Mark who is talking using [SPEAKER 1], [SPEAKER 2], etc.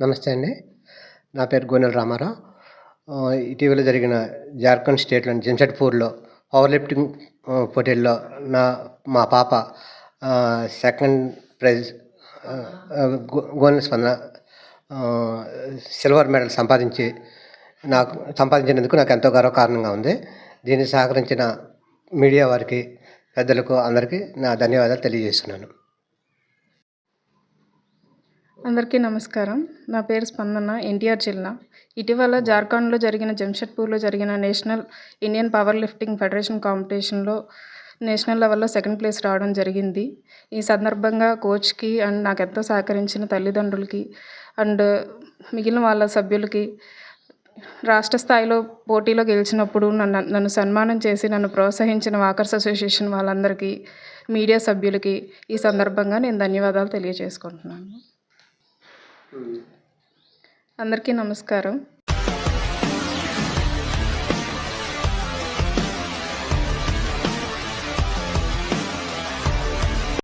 [SPEAKER 1] నమస్తే అండి. నా పేరు గోనెల రామారావు. ఇటీవల జరిగిన జార్ఖండ్ స్టేట్లోని జంషెడ్పూర్లో పవర్ లిఫ్టింగ్ పోటీల్లో నా మా పాప సెకండ్ ప్రైజ్ గోనెల స్పందన సిల్వర్ మెడల్ సంపాదించి నాకు సంపాదించినందుకు నాకు ఎంతో గర్వ కారణంగా ఉంది. దీన్ని సహకరించిన మీడియా వారికి పెద్దలకు అందరికీ నా ధన్యవాదాలు తెలియజేస్తున్నాను.
[SPEAKER 2] అందరికీ నమస్కారం. నా పేరు స్పందన ఎన్టీఆర్ జిల్లా. ఇటీవల జార్ఖండ్లో జరిగిన జంషెడ్పూర్లో జరిగిన national Indian power lifting federation కాంపిటీషన్లో నేషనల్ లెవెల్లో సెకండ్ ప్లేస్ రావడం జరిగింది. ఈ సందర్భంగా కోచ్కి అండ్ నాకు ఎంతో సహకరించిన తల్లిదండ్రులకి అండ్ మిగిలిన వాళ్ళ సభ్యులకి రాష్ట్ర స్థాయిలో పోటీలో గెలిచినప్పుడు నన్ను నన్ను సన్మానం చేసి నన్ను ప్రోత్సహించిన వాకర్స్ అసోసియేషన్ వాళ్ళందరికీ మీడియా సభ్యులకి ఈ సందర్భంగా నేను ధన్యవాదాలు తెలియజేసుకుంటున్నాను. Hmm. అందరికీ నమస్కారం.